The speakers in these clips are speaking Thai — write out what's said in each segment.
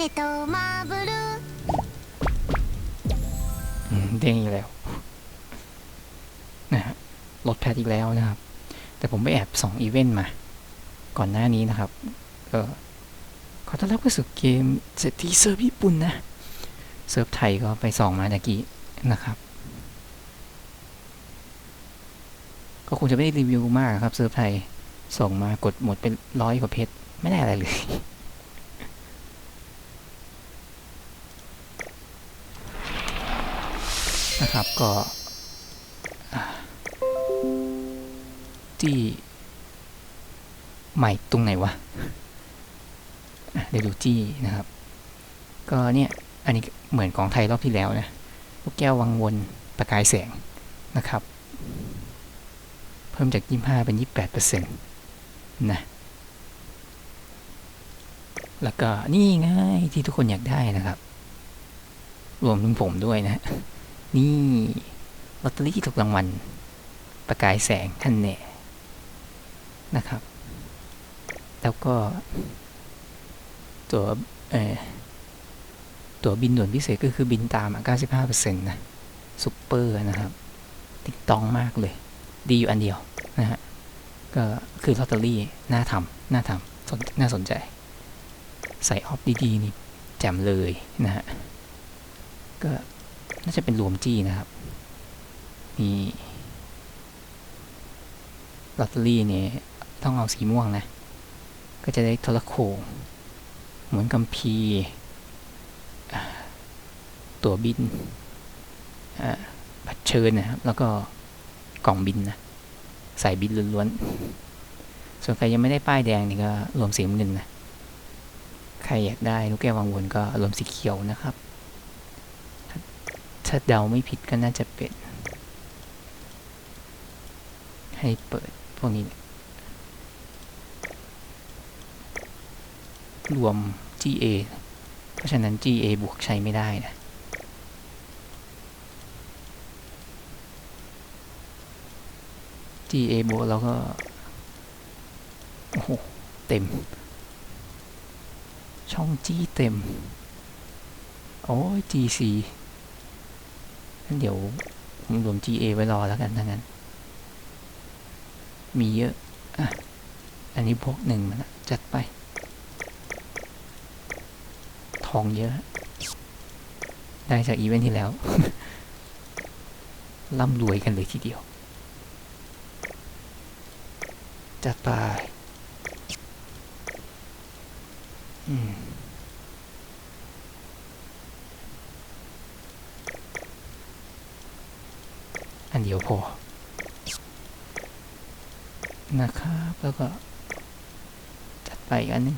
ネトマブル อืมเด้งอีกแล้วนะฮะลดแพทอีกแล้วนะครับ แต่ผมไปแอบส่องอีเวนต์มา ก่อนหน้านี้นะครับเออขอต้อนรับเข้าสู่เกมเศรษฐีเซิร์ฟญี่ปุ่นนะ เซิร์ฟไทยก็ไปส่องมาตะกี้นะครับ ก็คงจะไม่ได้รีวิวมากครับ เซิร์ฟไทย ส่งมากดหมดเป็นร้อยกว่าเพชร ไม่ได้อะไรเลย นะครับก็อ่าที่ใหม่ตรงไหนวะเดี๋ยวดูจี้นะครับ ก็เนี่ยอันนี้เหมือนของไทยรอบที่แล้วนะลูกแก้ววังวนประกายแสงนะครับ เพิ่มจาก 25 เป็น 28เปอร์เซ็นต์นะแล้วก็นี่ไงที่ทุกคนอยากได้นะครับ รวมถึงผมด้วยนะ นี่ลอตเตอรี่ที่ถูกรางวัลประกายแสงท่านแน่นะครับ แล้วก็ ตัวเออตัวบินด่วนพิเศษก็คือบินตามอะ95%นะซุปเปอร์นะครับ ติ๊กต้องมากเลย ดีอยู่อันเดียวนะฮะ ก็คือลอตเตอรี่น่าทำน่าทำสนน่าสนใจ ใส่ออฟดี ๆ นี่แจ่มเลยนะฮะ ก็ น่าจะเป็นรวมจี้นะครับนี่ลอตเตอรี่เนี่ยต้องเอาสีม่วงนะ ก็จะได้โทรโขงเหมือนกัมพีตั๋วบินอ่าบัตรเชิญนะครับ แล้วก็กล่องบินนะใส่บินล้วนๆ ส่วนใครยังไม่ได้ป้ายแดงนี่ก็รวมสีเงินนะ ใครอยากได้ลูกแก้ววังวนก็รวมสีเขียวนะครับ ถ้าเดาไม่ผิดก็น่าจะเป็น ให้เปิดพวกนี้ รวม GA เพราะฉะนั้น GA บวกใช้ไม่ได้นะ GA บวกเราก็ โอ้โห เต็ม ช่อง G เต็ม โอ้ย GC เดี๋ยวผมรวม GA ไว้รอแล้วกันถ้างั้น มีเยอะ อะ อันนี้พวกหนึ่งมันจัดไป ทองเยอะ ได้จากอีเวนท์ที่แล้ว ร่ำรวยกันเลยทีเดียว จัดไป อืม อันเดียวพอ นะครับ แล้วก็จัดไปอีกอันนึง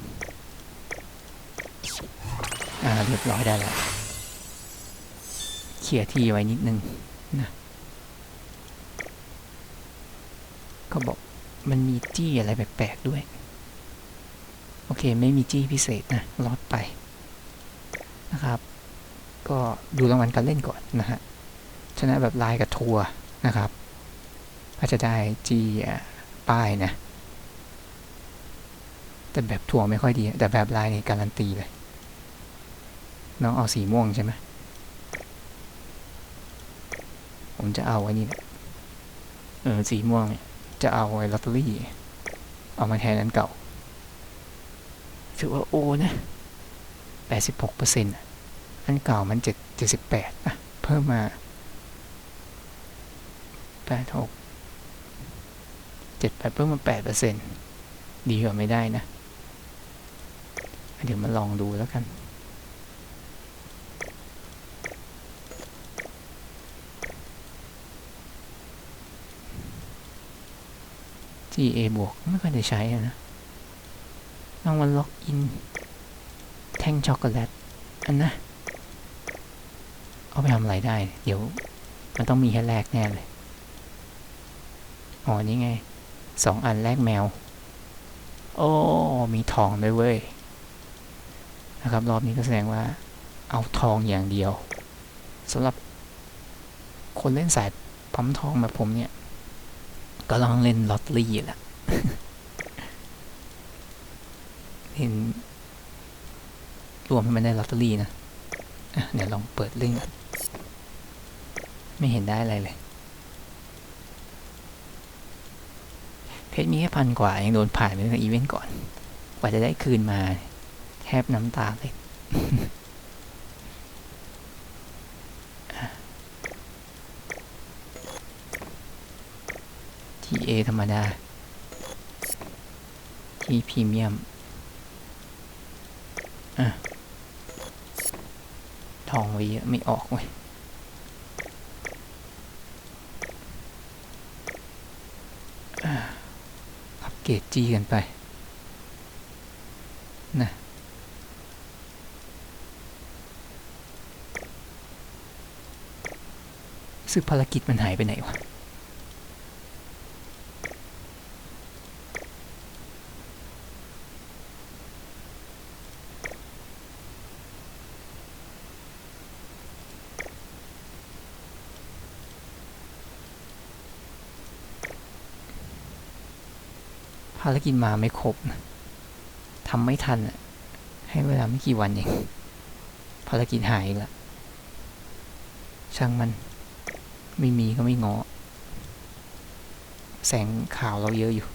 อ่าเรียบร้อยได้แล้วเขี่ยที่ไว้นิดนึงนะเขาบอกมันมีจี้อะไรแปลกๆด้วย โอเค ไม่มีจี้พิเศษนะรอดไปนะครับ ก็ดูรางวัลการเล่นก่อนนะฮะชนะแบบลายกับทัวร์ นะครับก็จะได้จีป้ายนะ แต่แบบทัวไม่ค่อยดี แต่แบบลายนี่การันตีเลย น้องเอาสีม่วงใช่ไหมผมจะเอาไว้นี่แหละเออสีม่วงเนี่ยจะเอาไว้ลอตเตอรี่ เอามาแทนนั้นเก่าถือว่าโอนะแปดสิบหกเปอร์เซ็นต์อันเก่ามันเจ็ดเจ็ดสิบแปดอะ เพิ่มมา แปดหกเจ็ดแปดเพิ่มมาแปดเปอร์เซ็นต์ดีกว่าไม่ได้นะ เดี๋ยวมาลองดูแล้วกัน GA บวกไม่ค่อยได้ใช้อะนะรางวัลล็อกอิน แท่งช็อกโกแลต อันนะ เอาไปทำอะไรได้ เดี๋ยวมันต้องมีแค่แรกแน่เลย อ๋อ นี่ไงสองอันแรกแมว โอ้ มีทองด้วยเว้ย นะครับ รอบนี้ก็แสดงว่า เอาทองอย่างเดียวสำหรับคนเล่นสายปั๊มทองแบบผมเนี่ย ก็ลองเล่นลอตเตอรี่แหละเห็นรวมให้มันได้ลอตเตอรี่นะะเดี๋ยวลองเปิดเล่นกันไม่เห็นได้อะไรเลย เพ ชรมีแค่พันกว่ายังโดนผ่านไปตั้งอีเวนต์ก่อน กว่าจะได้คืนมาแทบน้ำตาเลยทีเอธรรมดาที่พรีเมียมทองไว้เยอะไม่ออกเว้ย อะอัป เกตจีกันไปนะซึ่งภารกิจมันหายไปไหนวะ กิจมาไม่ครบนะทำไม่ทันอะให้เวลาไม่กี่วันเองภารกิจหายอีกละช่างมันไม่มีก็ไม่งอ แสงข่าวเราเยอะอยู่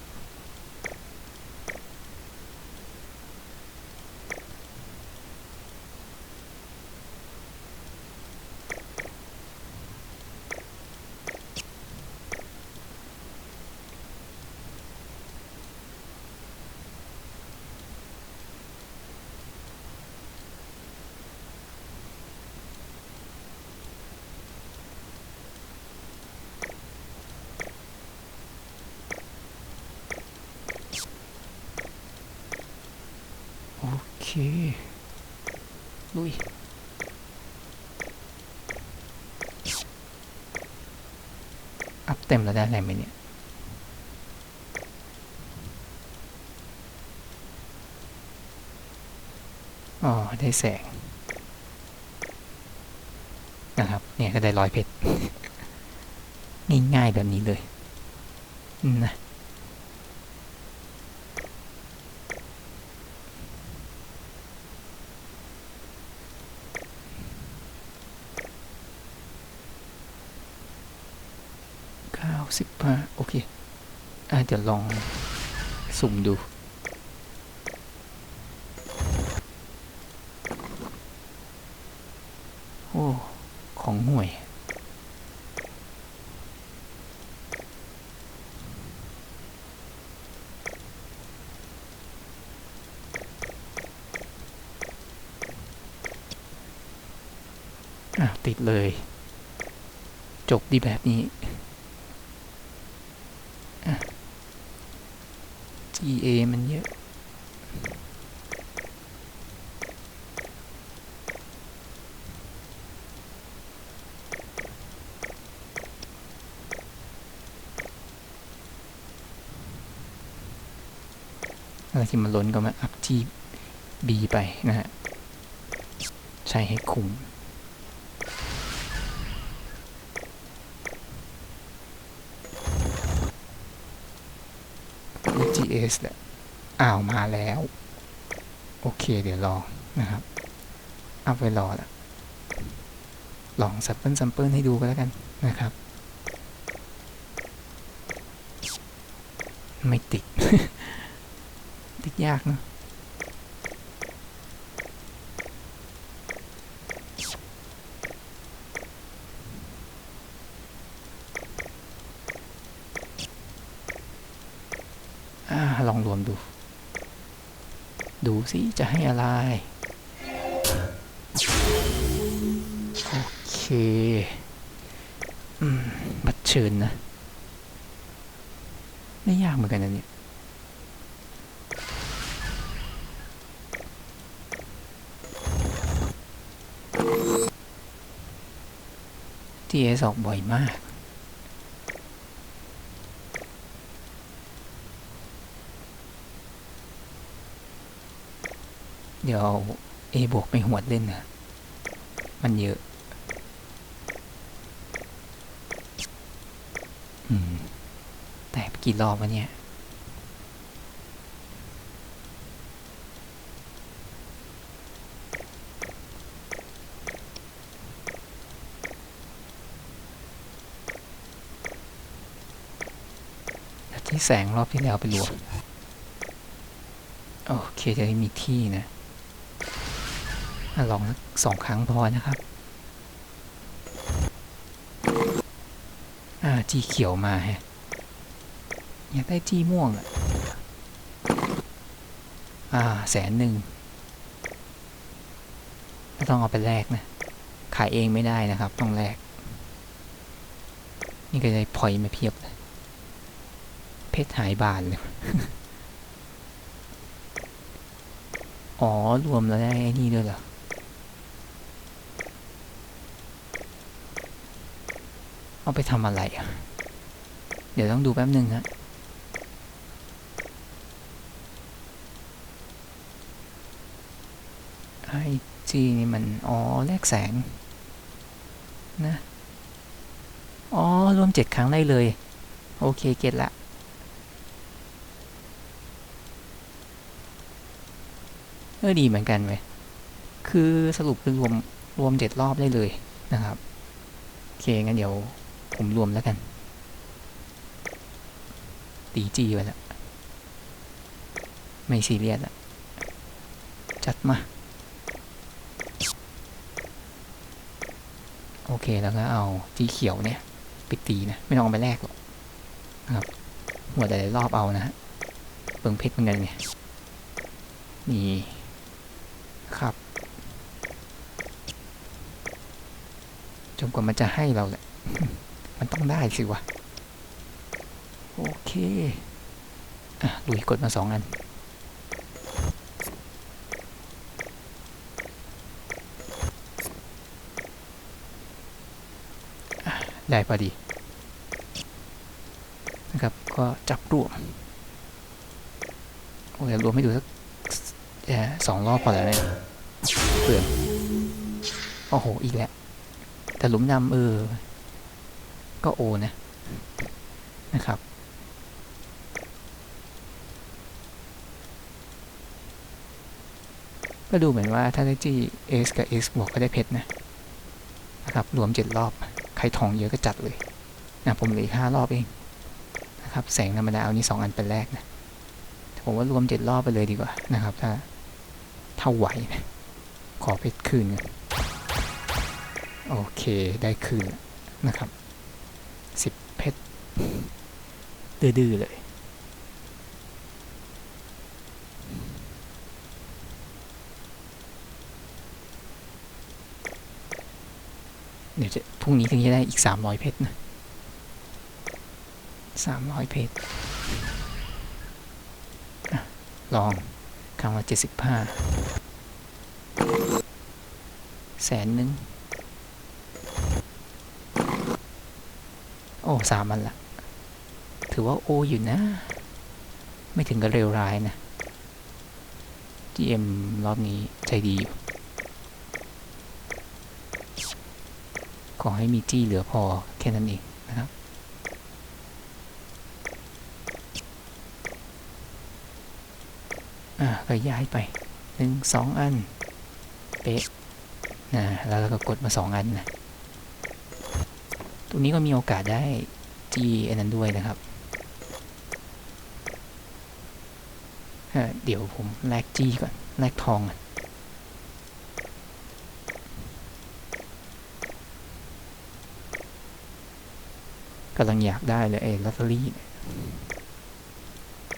โอเค ลุย อัพเต็มแล้วได้อะไรไหมเนี่ยอ๋อ ได้แสง นะครับ เนี่ยก็ได้ร้อยเพชรง่ายๆแบบนี้เลยอืมนะ เก้าสิบห้าโอเค อะเดี๋ยวลองสุ่มดูโอ้ของห่วยอะติดเลย จบดีแบบนี้ GA มันเยอะ อะไรที่มันล้นก็มาอัพที่ B ไปนะฮะ ใช้ให้คุ้ม EGS แหละอ้าวมาแล้ว โอเค เดี๋ยวรอนะครับเอาไปรอละลองสัมเปิลสัมเปิลให้ดูก็แล้วกันนะครับ ไม่ติด ติดยากเนาะ อ่าลองรวมดู ดูสิจะให้อะไร โอเคอืมบัตรเชิญนะ ไม่ยากเหมือนกันนะเนี่ยทีเอสออกบ่อยมาก เดี๋ยวเอา A บวกไปหวดเล่นนะ มันเยอะอแต่กี่รอบวะเนี่ย ที่แสงรอบที่แล้วไปรวม โอเค จะได้มีที่นะ ลองสองครั้งพอนะครับ อ่าจีเขียวมาฮะอยากได้จีม่วงอะอ่าแสนหนึ่งต้องเอาไปแลกนะ ขายเองไม่ได้นะครับ ต้องแลก นี่ก็ได้พอยมาเพียบเลยเพชรหายบานเลย อ๋อ รวมแล้วได้ไอ้นี่ด้วยเหรอ เอาไปทำอะไรอะ เดี๋ยวต้องดูแป๊บหนึ่งฮะไอจีนี่มัน อ๋อ แลกแสง นะ อ๋อ รวมเจ็ดครั้งได้เลย โอเค เก็ตละเออดีเหมือนกันเว้ยคือสรุปคือรวมรวมเจ็ดรอบได้เลยนะครับ โอเค งั้นเดี๋ยว ผมรวมแล้วกัน ตีจีไปแล้ว ไม่ซีเรียสละจัดมา โอเคแล้วก็เอาจีเขียวเนี่ย ไปตีนะ ไม่ต้องไปแลกหรอกนะครับหัวแต่ละรอบเอานะฮะเปิงเพชรเหมือนกันไงนี่ครับจนกว่ามันจะให้เราแหละ ต้องได้สิวะ โอเคอะลุยกดมาสองอันอได้พอดี นะครับ ก็จับรวมโอ้ยรวมไม่ดูสักสองรอบพอแล้วเนี่ยเปลืองโอ้โห อีกแล้ว แต่หลุมดำเออ ก็โอนะนะครับ ก็ดูเหมือนว่าถ้าได้จี้ S กับ S บวกก็ได้เพชรนะนะครับรวมเจ็ดรอบ ใครทองเยอะก็จัดเลยนะผมเหลืออีกห้ารอบเองนะครับแสงธรรมดาเอานี้สองอันเป็นแรกนะผมว่ารวมเจ็ดรอบไปเลยดีกว่านะครับ ถ้าถ้าไหวนะขอเพชรคืน โอเคได้คืนนะครับ ดื้อๆเลย เดี๋ยวจะพรุ่งนี้ถึงจะได้อีกสามร้อยเพชรนะสามร้อยเพชรลองครั้งละเจ็ดสิบห้าแสนหนึ่งโอ้สามอันละ ถือว่าโออยู่นะ ไม่ถึงกับเร็วร้ายนะ GM รอบนี้ใจดีอยู่ ขอให้มีจี้เหลือพอแค่นั้นเองนะครับ อ่าก็ย้ายไปหนึ่งสองอัน เป๊ะนะแล้วเราก็กดมาสองอันนะ ตรงนี้ก็มีโอกาสได้จีอันนั้นด้วยนะครับ เดี๋ยวผมแลกจี้ก่อนแลกทองก่อนกำลังอยากได้เลยไอ้ลอตเตอรี่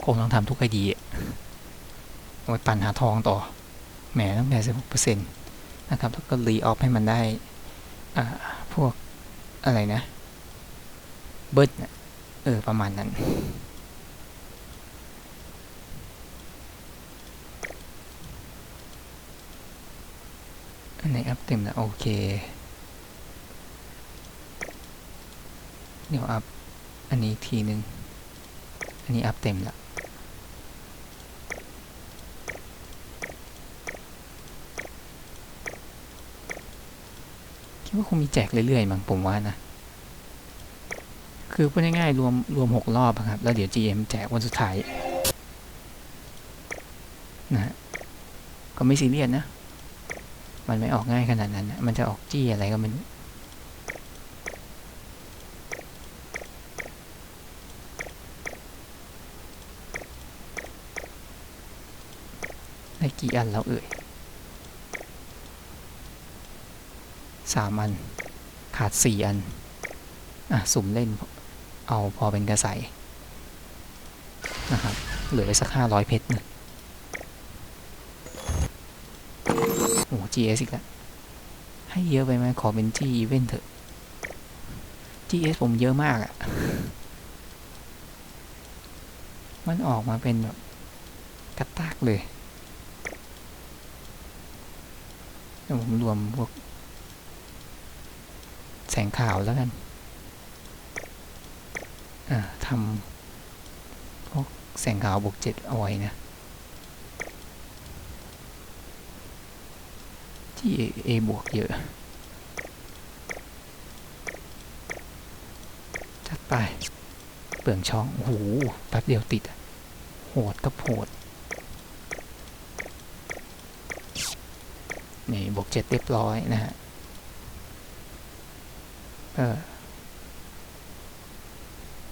คงต้องทำทุกไอดีเอาไว้ปั่นหาทองต่อ แหมตั้งแต่สิบหกเปอร์เซ็นต์นะครับ แล้วก็รีออฟให้มันได้ อ่า พวกอะไรนะ เบิร์ดเออ ประมาณนั้น อันอัพเต็มแล้วโอเค เดี๋ยวอัพอันนี้ทีหนึ่งอันนี้อัพเต็มแล้วคิดว่าคงมีแจกเรื่อยๆมั้งผมว่านะ คือพูดง่ายๆรวมรวมหกรอบอะครับ แล้วเดี๋ยว GM แจกวันสุดท้ายนะฮะก็ไม่ซีเรียสนะ มันไม่ออกง่ายขนาดนั้นมันจะออกจี้อะไรก็มันได้กี่อันแล้วเอ่ยสามอัน ขาดสี่อัน อะ สุ่มเล่น เอาพอเป็นกระใสนะครับ เหลือไปสักห้าร้อยเพชรนะ GS อีกแล้วให้เยอะไปไหมขอเป็น G Event เถอะ GS ผมเยอะมากอะ่ะ มันออกมาเป็นแบบกระตากเลยเดี๋ยวผมรวมพวก แสงขาวแล้วกัน อ่าทำพวกแสงขาวบวกเจ็ดเอาไว้นะ ที่ A บวกเยอะ จัดไป เปลืองช่อง โอ้โห แป๊บเดียวติด โหดก็โหด นี่ บวกเจ็ดเรียบร้อยนะฮะ เออ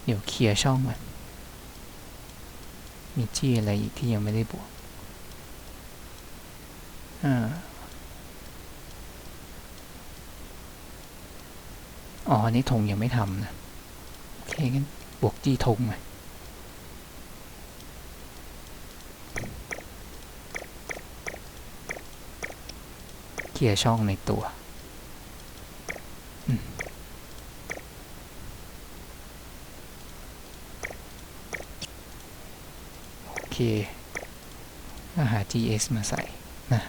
เดี๋ยวเคลียร์ช่องก่อนมีจี้อะไรอีกที่ยังไม่ได้บวกอ่า อ๋ออันนี้ธงยังไม่ทำนะโอเคงั้นบวกจี้ธงมาเคลียร์ช่องในตัวอโอเคก็หา GS มาใส่นะ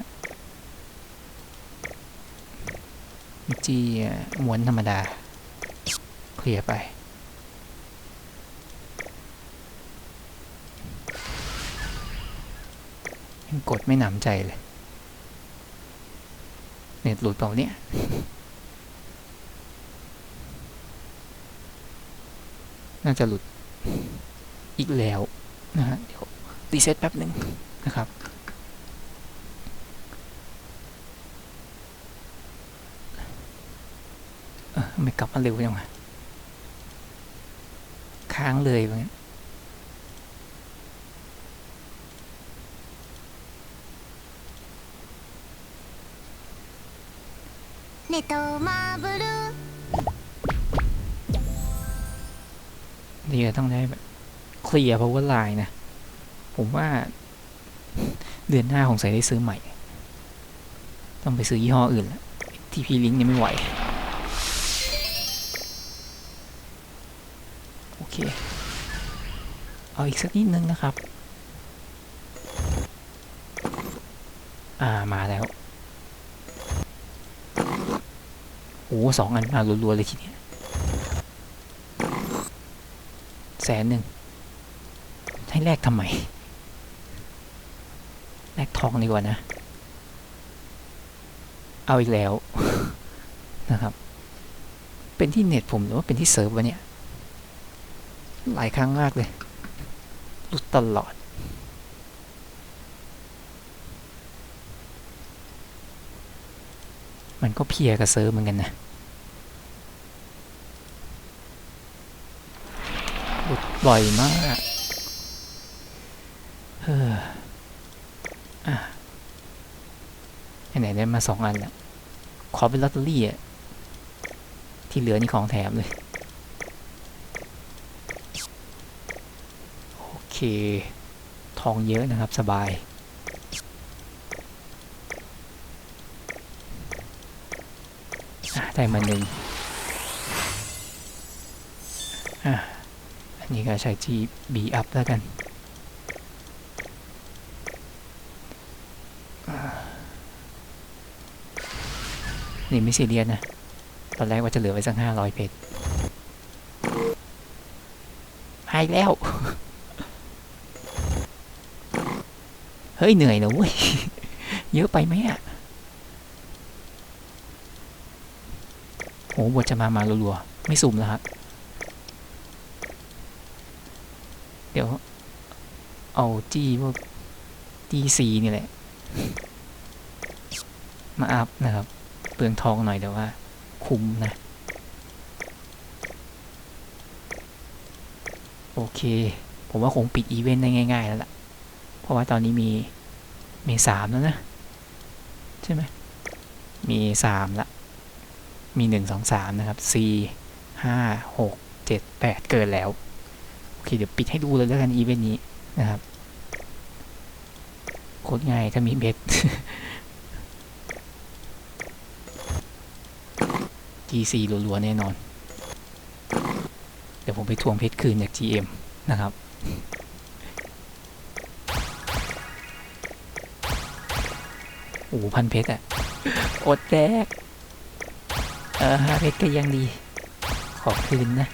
จีม้วนธรรมดา เคลียร์ไปยังกดไม่หนำใจเลย เน็ตหลุดเปล่าเนี่ยน่าจะหลุดอีกแล้วนะฮะเดี๋ยวรีเซ็ตแป๊บหนึ่งนะครับเออไม่กลับมาเร็วยังไง ค้างเลยว่างั้น ネトマブル นี่จะต้องได้แบบเคลียร์ power line นะ ผมว่า เดือนหน้าคงใส่ได้ซื้อใหม่ ต้องไปซื้อยี่ห้ออื่นแล้วทีพีลิงเนี่ยไม่ไหว เค เอาอีกสักนิดนึงนะครับ อ่ามาแล้ว โอ้สองอันมารัวๆเลยทีเนี้ยแสนหนึ่ง ให้แลกทำไม แลกทองดีกว่านะ เอาอีกแล้วนะครับ เป็นที่เน็ตผมหรือว่าเป็นที่เซิร์ฟวะเนี่ย หลายครั้งมากเลยหลุดตลอด มันก็เพียกับเซิร์ฟเหมือนกันนะหลุดบ่อยมากเฮ้ออะไหนๆได้มาสองอันแล้วขอเป็นลอตเตอรี่อะที่เหลือนี่ของแถมเลย โอเค ทองเยอะนะครับสบาย ได้มาหนึ่งอันนี้ก็ใช้ที่ B up แล้วกันนี่ไม่ซีเรียสนะ ตอนแรกว่าจะเหลือไว้สักห้าร้อยเพชรหายแล้ว เฮ้ยเหนื่อยนะเว้ย เยอะไปไหมอะโหบทจะมามารัวๆ ไม่สุ่มแล้วครับ เดี๋ยว เอาจี้พวกจีซีนี่แหละ มาอัพนะครับ เปลืองทองหน่อยแต่ว่า คุ้มนะ โอเค ผมว่าคงปิดอีเวนต์ได้ง่าย ๆ แล้วล่ะ เพราะว่าตอนนี้มีมีสามแล้วนะ ใช่ไหมมีสามละ มีหนึ่งสองสามนะครับสี่ห้าหกเจ็ดแปดเกินแล้ว โอเค เดี๋ยวปิดให้ดูเลยแล้วกันอีเวนต์นี้นะครับโคตรง่ายถ้ามีเบ็ด GC รัวๆแน่นอน เดี๋ยวผมไปทวงเพชรคืนจาก GM นะครับ อ้พันเพชรอะอดแดกเออห้าเพชรก็ยังดี ขอคืนนะ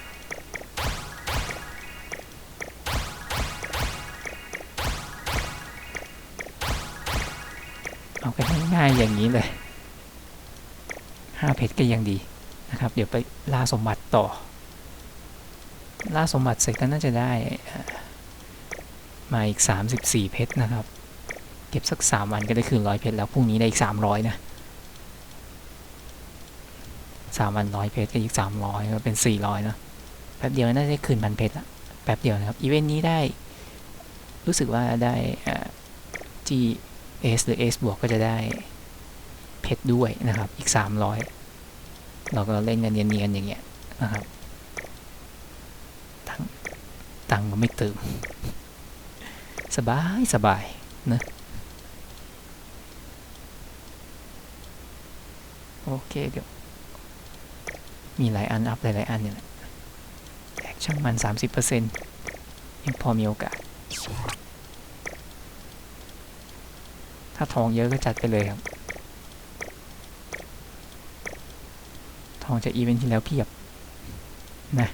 เอากันง่ายๆอย่างนี้เลยห้าเพชรก็ยังดีนะครับ เดี๋ยวไปล่าสมบัติต่อ ล่าสมบัติเสร็จก็น่าจะได้เอ่อมาอีก 34 เพชรนะครับ เก็บสัก 3 วันก็ได้คืนร้อยเพชรแล้วพรุ่งนี้ได้อีก 300 นะ3วันร้อยเพชรก็อีก 300ก็เป็น 400นะแป๊บเดียวน่าจะคืนพันเพชรละแป๊บเดียวนะครับอีเวนต์นี้ได้ รู้สึกว่าได้เอ่อ G S หรือ S บวกก็จะได้เพชรด้วยนะครับ อีก 300 เราก็เล่นกันเนียนๆอย่างเงี้ยนะครับตังตังก็ไม่เติม สบายสบายนะ โอเคเดี๋ยว มีหลายอัน อัพหลายๆอันเนี่ยแหละแตกช่างมัน 30%ยังพอมีโอกาส ถ้าทองเยอะก็จัดไปเลยครับ ทองจากอีเวนท์ที่แล้วเพียบ นะ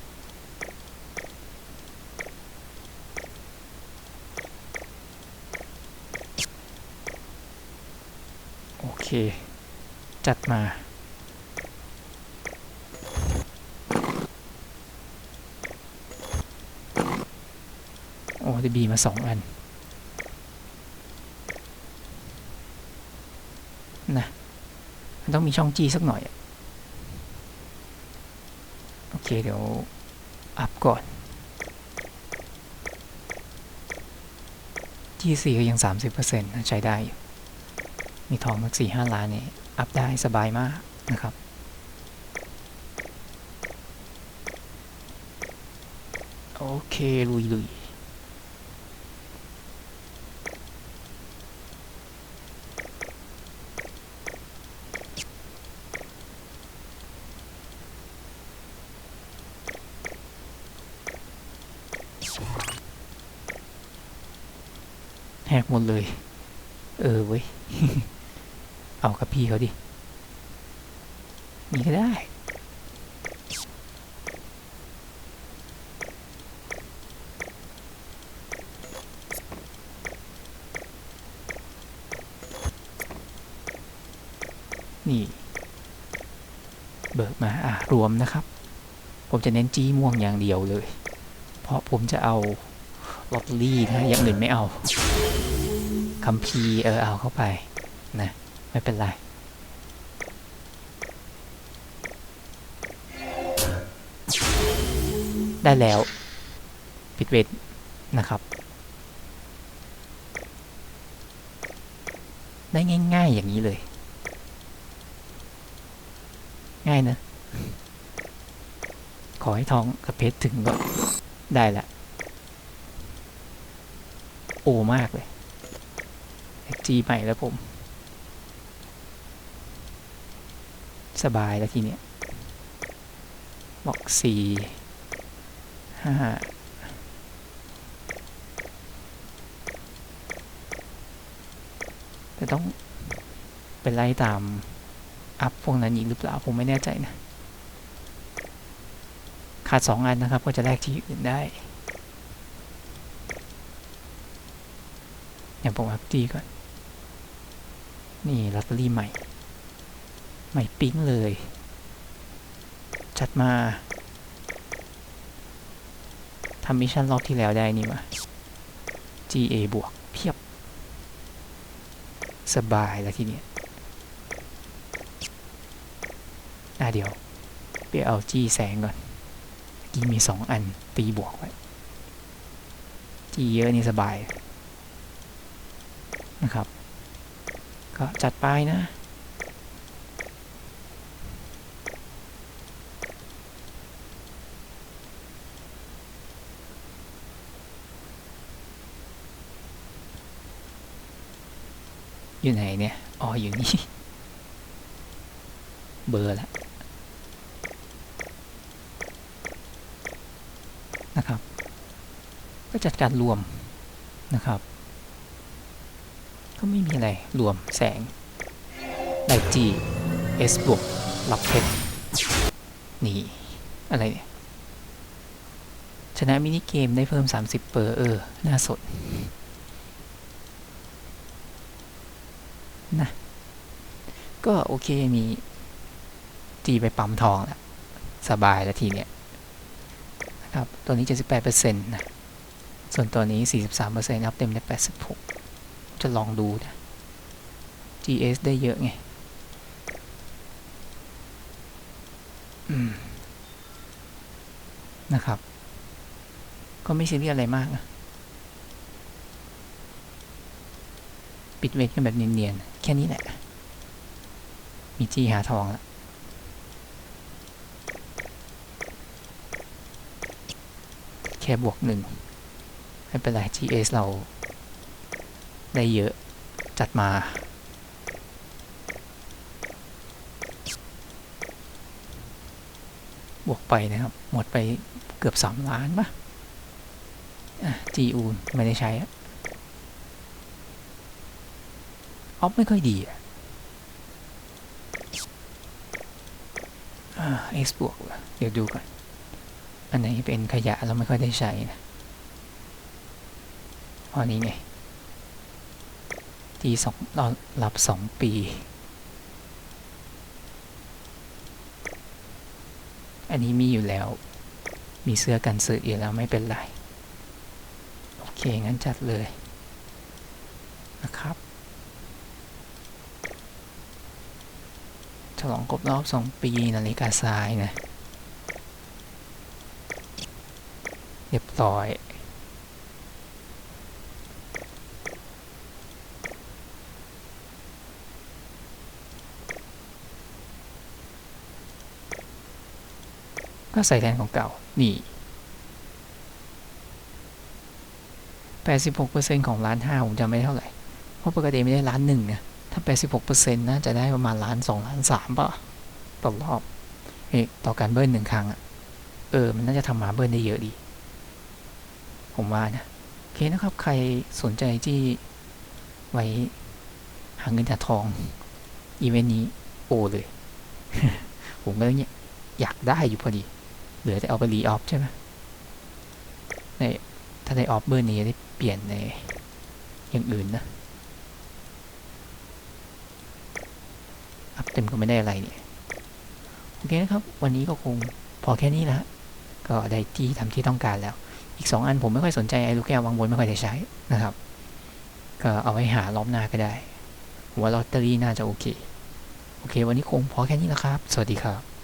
โอเค จัดมา โอ้ได้บีมาสองอันนะมันต้องมีช่องจีสักหน่อยโอเคเดี๋ยว อัพก่อน G4 ก็ยัง 30%นะใช้ได้อยู่มีทองสักสี่ห้าล้านนี่อัพได้สบายมากนะครับโอเคลุยลุย มดเลย เออเว้ย เอากับพี่เขาดิ นี่ก็ได้ นี่ เบิกมาอะรวมนะครับ ผมจะเน้นจี้ม่วงอย่างเดียวเลย เพราะผมจะเอาลอตเตอรี่นะอย่างอื่นไม่เอา คัมภีร์เออเอาเข้าไปนะไม่เป็นไรได้แล้วปิดเวทนะครับ ได้ง่ายๆอย่างนี้เลย ง่ายนะ ขอให้ทองกับเพชรถึงก็ได้ละ โอมากเลย จีใหม่แล้วผม สบายแล้วทีเนี้ยบอกสี่ห้าแต่ต้องไปไล่ตาม อัพพวกนั้นอีกหรือเปล่า ผมไม่แน่ใจนะ ขาดสองอันนะครับ ก็จะแลกที่อื่นได้อย่างผมอัพจีก่อน นี่ลอตเตอรี่ใหม่ ใหม่ปิ๊งเลย จัดมาทำมิชชั่นรอบที่แล้วได้นี่มา GA บวกเพียบ สบายแล้วทีเนี้ยอะเดี๋ยว ไปเอาจีแสงก่อนกีมีสองอันตีบวกไว้จีเยอะนี่สบายนะครับ ก็จัดไปนะอยู่ไหนเนี่ย อ๋อ อยู่นี่ เบอร์ละนะครับ ก็จัดการรวมนะครับ ก็ไม่มีอะไร รวมแสงได้ G S บวกรับเพชรนี่ อะไรเนี่ย ชนะมินิเกมได้เพิ่ม 30 เปอร์เออ น่าสนนะ ก็โอเคมี G ไปปั๊มทองแล้วสบายแล้วทีเนี้ยนะครับ ตัวนี้ 78%นะ ส่วนตัวนี้ 43%อัพเต็มได้86 จะลองดูนะ GS ได้เยอะไงนะครับ ก็ไม่ซีเรียสอะไรมากนะปิดเวทกันแบบเนียนๆ แค่นี้แหละ มีจีหาทองแล้วแค่บวกหนึ่งไม่เป็นไร GS เรา ได้เยอะจัดมา บวกไปนะครับ หมดไปเกือบสามล้านปะอะ GU ไม่ได้ใช้ออฟไม่ค่อยดีอะอ่า X บวกเดี๋ยวดูก่อน อันไหนเป็นขยะเราไม่ค่อยได้ใช้นะพอนี้ไงีสองเรารับสองปี อันนี้มีอยู่แล้ว มีเสื้อกันสึกอยู่แล้วไม่เป็นไร โอเค งั้นจัดเลยนะครับฉลองครบรอบสองปีนาฬิกาทรายนะเรียบร้อย ก็ใส่แทนของเก่า นี่ 86%ของล้านห้าผมจำไม่ได้เท่าไหร่ เพราะปกติไม่ได้ล้านหนึ่งนะ ถ้า 86%น่าจะได้ประมาณล้านสองล้านสามป่ะ ต่อรอบเอ๊ะต่อการเบิ้ลหนึ่งครั้งอะเออ มันน่าจะทำมาเบิ้ลได้เยอะดี ผมว่านะโอเคนะครับ ใครสนใจที่ไว้หาเงินหาทอง อีเวนต์นี้โอเลย ผมก็เนี่ยอยากได้อยู่พอดี เหลือแต่เอาไปรีออฟใช่ไหมในถ้าได้ออฟเบอร์นี้ได้เปลี่ยนในอย่างอื่นนะอัพเต็มก็ไม่ได้อะไรเนี่ยโอเคนะครับ วันนี้ก็คงพอแค่นี้ล้วก็ได้ที่ทำที่ต้องการแล้ว อีกสองอันผมไม่ค่อยสนใจไอ้ลูกแก้ววางบนไม่ค่อยได้ใช้นะครับ ก็เอาไว้หารอบหน้าก็ได้ว่าลอตเตอรี่น่าจะโอเค โอเค วันนี้คงพอแค่นี้แล้วครับ สวัสดีครับ